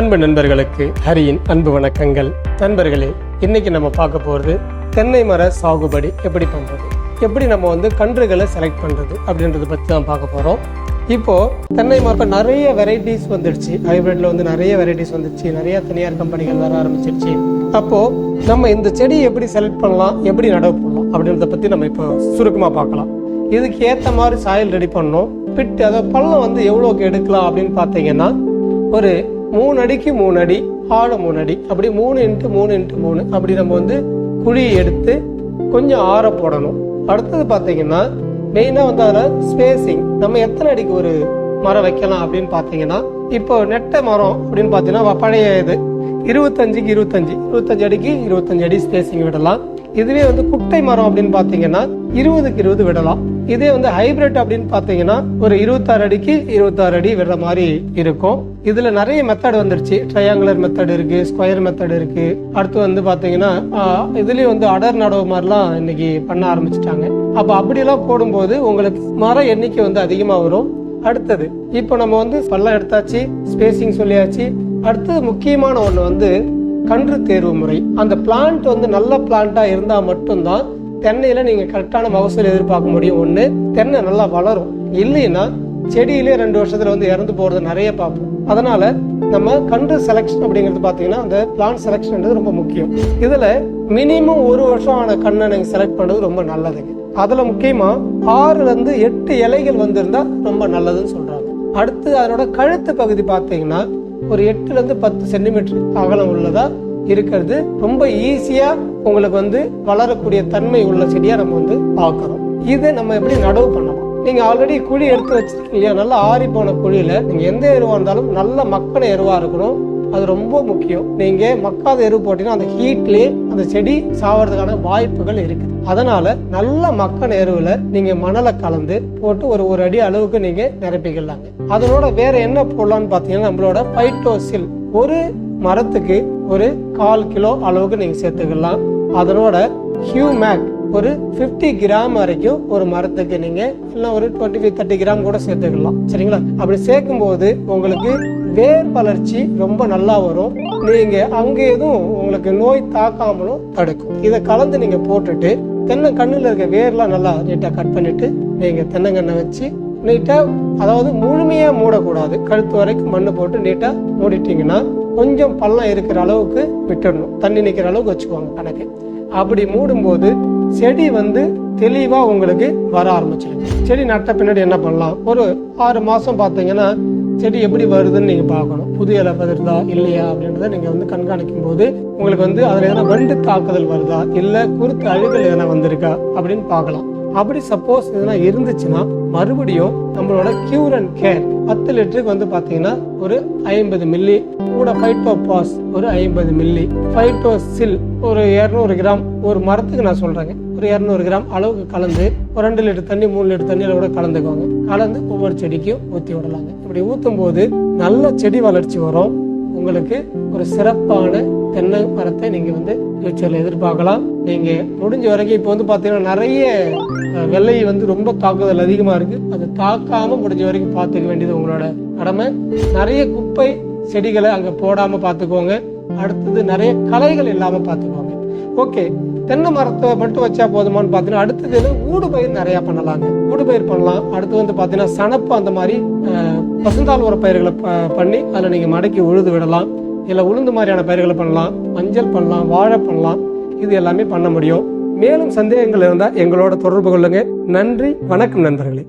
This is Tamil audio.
அன்பு நண்பர்களுக்கு ஹரியின் அன்பு வணக்கங்கள். நண்பர்களே இன்னைக்கு நம்ம பார்க்க போகிறது தென்னை மர சாகுபடி எப்படி பண்ணுறது எப்படி நம்ம வந்து கன்றுகளை செலக்ட் பண்ணுறது அப்படின்றத பற்றி தான் பார்க்க போகிறோம் இப்போது தென்னை மரம் நிறைய வெரைட்டிஸ் வந்துடுச்சு. ஹைபிரிட்ல வந்து நிறைய வெரைட்டிஸ் வந்துடுச்சு. நிறைய தனியார் கம்பெனிகள் வர ஆரம்பிச்சிருச்சு. அப்போது நம்ம இந்த செடியை எப்படி செலக்ட் பண்ணலாம்? எப்படி நடவு பண்ணலாம்? அப்படின்றத பற்றி நம்ம இப்போ சுருக்கமாக பார்க்கலாம். இதுக்கு ஏற்ற மாதிரி சாயில் ரெடி பண்ணணும். பிட்டு அதாவது பள்ளம் வந்து எவ்வளோக்கு எடுக்கலாம் அப்படின்னு பார்த்தீங்கன்னா ஒரு மூணு அடிக்கு மூணு அடி ஆழம் மூணு அடி. அப்படி மூணு இன்ட்டு மூணு இன்ட்டு மூணு. அப்படி நம்ம வந்து குழியை எடுத்து கொஞ்சம் ஆற போடணும். அடுத்தது பார்த்தீங்கன்னா மெயினாக வந்து அதில் ஸ்பேசிங் நம்ம எத்தனை அடிக்கு ஒரு மரம் வைக்கலாம் அப்படின்னு பார்த்தீங்கன்னா இப்போ நெட்ட மரம் அப்படின்னு பார்த்தீங்கன்னா பழைய இது. இருபத்தஞ்சுக்கு இருபத்தஞ்சு. இருபத்தஞ்சு அடிக்கு இருபத்தஞ்சு அடி ஸ்பேசிங் விடலாம். இதுவே வந்து குட்டை மரம் அப்படின்னு பார்த்தீங்கன்னா இருபதுக்கு இருபது விடலாம். இதே வந்து ஹைபிரிட் அப்படின்னு பார்த்தீங்கன்னா ஒரு இருபத்தாறு அடிக்கு இருபத்தாறு அடி விடுற மாதிரி இருக்கும். இதுல நிறைய மெத்தட் வந்துருச்சு. ட்ரையாங்குலர் மெத்தட் இருக்கு ஸ்கொயர் மெத்தட் இருக்கு. அடுத்து வந்து பாத்தீங்கன்னா இதுலயும் வந்து அடர் நடவு மாதிரிலாம் இன்னைக்கு பண்ண ஆரம்பிச்சிட்டாங்க. அப்ப அப்படியெல்லாம் போடும்போது உங்களுக்கு மர எண்ணிக்கை வந்து அதிகமா வரும். அடுத்தது இப்போ நம்ம வந்து பல்லம் எடுத்தாச்சு ஸ்பேசிங் சொல்லியாச்சு. அடுத்தது முக்கியமான ஒன்று வந்து கன்று தேர்வு முறை. அந்த பிளான்ட் வந்து நல்ல பிளான்ட்டாக இருந்தால் மட்டும்தான் தென்னையில் நீங்கள் கரெக்டான மகசூல் எதிர்பார்க்க முடியும். ஒன்று தென்னை நல்லா வளரும். இல்லைன்னா செடியிலே ரெண்டு வருஷத்தில் வந்து இறந்து போகிறது நிறைய பார்ப்போம். அதனால் நம்ம கன்று செலெக்ஷன் அப்படிங்கிறது பார்த்தீங்கன்னா அந்த பிளான் செலெக்ஷன்ன்றது ரொம்ப முக்கியம். இதில் மினிமம் ஒரு வருஷம் ஆன கண்ணை நீங்கள் செலக்ட் பண்ணுறது ரொம்ப நல்லதுங்க. அதில் முக்கியமாக ஆறுலேருந்து எட்டு இலைகள் வந்திருந்தால் ரொம்ப நல்லதுன்னு சொல்கிறாங்க அடுத்து அதனோட கழுத்து பகுதி பார்த்தீங்கன்னா ஒரு எட்டுலேருந்து பத்து சென்டிமீட்டர் அகலம் உள்ளதா இருக்கிறது. ரொம்ப ஈஸியா உங்களுக்கு வந்து வளரக்கூடிய தன்மை உள்ள செடியா நம்ம வந்து பார்க்குறோம். இதை நம்ம எப்படி நடவு பண்ணலாம்? நீங்க ஆல்ரெடி குழி எடுத்து வச்சிருக்கீங்க இல்லையா? நல்லா ஆறி போன குழியில நீங்க எந்த எருவா இருந்தாலும் நல்ல மக்கின எருவா இருக்கணும். அது ரொம்ப முக்கியம். நீங்க மக்காத எரு போட்டீங்கன்னா அந்த ஹீட்லயே அந்த செடி சாவறதுக்கான வாய்ப்புகள் இருக்கு. அதனால நல்ல மக்கான எருவுல நீங்க மணலை கலந்து போட்டு ஒரு ஒரு அடி அளவுக்கு நீங்க நிரப்பிக்கலாங்க. அதனோட வேற என்ன போடலாம்னு பாத்தீங்கன்னா நம்மளோட பைட்டோசில் ஒரு மரத்துக்கு ஒரு கால் கிலோ அளவுக்கு நீங்க சேர்த்துக்கலாம். அதனோட ஹியூமேக் ஒரு 50 கிராம் வரைக்கும் ஒரு மரத்துக்கு நீங்க இல்லை ஒரு டுவெண்ட்டி ஃபைவ் தேர்ட்டி கிராம் கூட சேர்த்துக்கலாம். சரிங்களா? அப்படி சேர்க்கும் போது உங்களுக்கு வேர் வளர்ச்சி ரொம்ப நல்லா வரும். நீங்க அங்க எதுவும் உங்களுக்கு நோய் தாக்காமலும் தடுக்கும். இதை கலந்து நீங்க போட்டுட்டு தென்னை கண்ணுல இருக்க வேர்லாம் நல்லா நீட்டா கட் பண்ணிட்டு நீங்க தென்னங்கண்ணை வச்சு நீட்டா அதாவது முழுமையா மூடக்கூடாது. கழுத்து வரைக்கும் மண்ணு போட்டு நீட்டா மூடிட்டீங்கன்னா கொஞ்சம் பள்ளம் இருக்கிற அளவுக்கு விட்டுடணும். தண்ணி நிக்கிற அளவுக்கு வச்சுக்குவாங்க கணக்கு. அப்படி மூடும்போது செடி வந்து தெளிவாக உங்களுக்கு வர ஆரம்பிச்சிடும் செடி நட்ட பின்னாடி என்ன பண்ணலாம்? ஒரு ஆறு மாதம் பார்த்தீங்கன்னா செடி எப்படி வருதுன்னு நீங்கள் பார்க்கணும். புது இலை வருதா இல்லையா அப்படின்றத நீங்கள் வந்து கண்காணிக்கும் போது உங்களுக்கு வந்து அதில் எதனா வண்டு தாக்குதல் வருதா இல்லை குறுத்து அழுகல் எதனா வந்திருக்கா அப்படின்னு பார்க்கலாம். அப்படி சப்போஸ் எதனா இருந்துச்சுன்னா மறுபடியும் நம்மளோட கியூர் அண்ட் கேர் பத்து லிட்டருக்கு வந்து பாத்தீங்கன்னா ஒரு ஐம்பது மில்லி கூட ஃபைட்டோ பாஸ் ஒரு ஐம்பது மில்லி. ஃபைட்டோ சில் ஒரு இரநூறு கிராம். ஒரு மரத்துக்கு நான் சொல்றேங்க. ஒரு இரநூறு கிராம் அளவுக்கு கலந்து ஒரு ரெண்டு லிட்டர் தண்ணி மூணு லிட்டர் தண்ணியில கூட கலந்துக்குவாங்க கலந்து ஒவ்வொரு செடிக்கும் ஊற்றி விடலாங்க. இப்படி ஊற்றும் போது நல்ல செடி வளர்ச்சி வரும். உங்களுக்கு ஒரு சிறப்பான தென்னை மரத்தை நீங்க வந்து ஃபியூச்சர்ல எதிர்பார்க்கலாம். நீங்கள் முடிஞ்ச வரைக்கும் இப்போ வந்து பார்த்தீங்கன்னா நிறைய வெள்ளை வந்து ரொம்ப தாக்குதல் அதிகமாக இருக்குது அது தாக்காமல் முடிஞ்ச வரைக்கும் பார்த்துக்க வேண்டியது உங்களோட கடமை. நிறைய குப்பை செடிகளை அங்கே போடாமல் பார்த்துக்கோங்க. அடுத்தது நிறைய களைகள் இல்லாமல் பார்த்துக்கோங்க. ஓகே தென்னை மரத்தை மட்டும் வச்சா போதுமான்னு பார்த்தீங்கன்னா அடுத்தது ஊடு பயிர் நிறைய பண்ணலாங்க. ஊடு பயிர் பண்ணலாம். அடுத்து வந்து பார்த்தீங்கன்னா சணப்பு அந்த மாதிரி பசுந்தால் உர பயிர்களை ப- பண்ணி அதில் நீங்கள் மடக்கி உழுது விடலாம். இல்லை உளுந்து மாதிரியான பயிர்களை பண்ணலாம். மஞ்சள் பண்ணலாம் வாழை பண்ணலாம். இது எல்லாமே பண்ண முடியும். மேலும் சந்தேகங்கள் இருந்தால் எங்களோட தொடர்பு கொள்ளுங்க. நன்றி வணக்கம் நண்பர்களே.